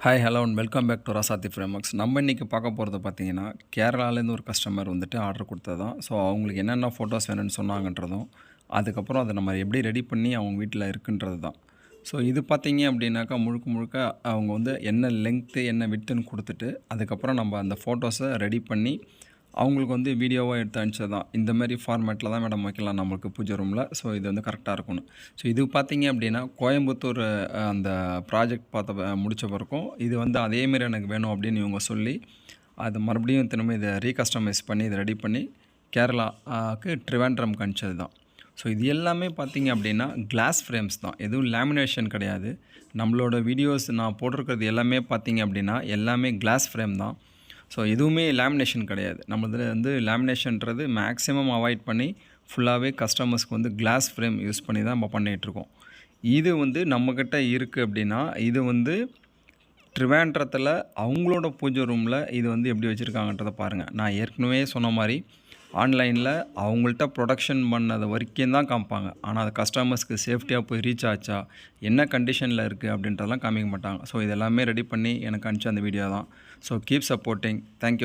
Hi hello and welcome back to Rasathi Framex நம்ம இன்றைக்கி பார்க்க போகிறது பார்த்தீங்கன்னா கேரளாலேருந்து ஒரு கஸ்டமர் வந்துட்டு ஆர்டர் கொடுத்தது தான் ஸோ அவங்களுக்கு என்னென்ன ஃபோட்டோஸ் வேணும்னு சொன்னாங்கன்றதும் அதுக்கப்புறம் அதை நம்ம எப்படி ரெடி பண்ணி அவங்க வீட்டில் இருக்குன்றது தான் ஸோ இது பார்த்தீங்க அப்படின்னாக்கா முழுக்க முழுக்க அவங்க வந்து என்ன லெங்க்த்து என்ன விட்டுன்னு கொடுத்துட்டு அதுக்கப்புறம் நம்ம அந்த ஃபோட்டோஸை ரெடி பண்ணி அவங்களுக்கு வந்து வீடியோவாக எடுத்து அனுப்பிச்சது தான் இந்த மாதிரி ஃபார்மேட்டில் தான் மேடம் வைக்கலாம் நம்மளுக்கு பூஜை ரூமில் ஸோ இது வந்து கரெக்டாக இருக்கணும். ஸோ இது பார்த்தீங்க அப்படின்னா கோயம்புத்தூர் அந்த ப்ராஜெக்ட் பார்த்த ப- பிறக்கும் இது வந்து அதேமாரி எனக்கு வேணும் அப்படின்னு இவங்க சொல்லி அது மறுபடியும் திரும்ப இதை ரீகஸ்டமைஸ் பண்ணி இதை ரெடி பண்ணி கேரளாவுக்கு ட்ரிவாண்ட்ரம் கணிச்சது தான் ஸோ இது எல்லாமே பார்த்தீங்க அப்படின்னா கிளாஸ் ஃப்ரேம்ஸ் தான். எதுவும் லேமினேஷன் கிடையாது. நம்மளோட வீடியோஸ் நான் போட்டிருக்கிறது எல்லாமே பார்த்தீங்க அப்படின்னா எல்லாமே கிளாஸ் ஃப்ரேம் தான். ஸோ எதுவுமே லேமினேஷன் கிடையாது. நம்மளதில் வந்து லேமினேஷன்றது மேக்ஸிமம் அவாய்ட் பண்ணி ஃபுல்லாகவே கஸ்டமர்ஸ்க்கு வந்து கிளாஸ் ஃப்ரேம் யூஸ் பண்ணி தான் நம்ம பண்ணிகிட்ருக்கோம் இது வந்து நம்மக்கிட்ட இருக்குது அப்படின்னா இது வந்து ட்ரிவாண்ட்ரத்தில் அவங்களோட பூஜை ரூமில் இது வந்து எப்படி வச்சுருக்காங்கன்றதை பாருங்கள் நான் ஏற்கனவே சொன்ன மாதிரி ஆன்லைனில் அவங்கள்ட்ட ப்ரொடக்ஷன் பண்ணது வரைக்கும் தான் காமிப்பாங்க. ஆனால் அது கஸ்டமர்ஸ்க்கு சேஃப்டியாக போய் ரீச் ஆச்சா என்ன கண்டிஷனில் இருக்குது அப்படின்றதெல்லாம் காமிக்க மாட்டாங்க. ஸோ இதெல்லாமே ரெடி பண்ணி எனக்கு அனுப்பிச்ச அந்த வீடியோ தான். So keep supporting thank you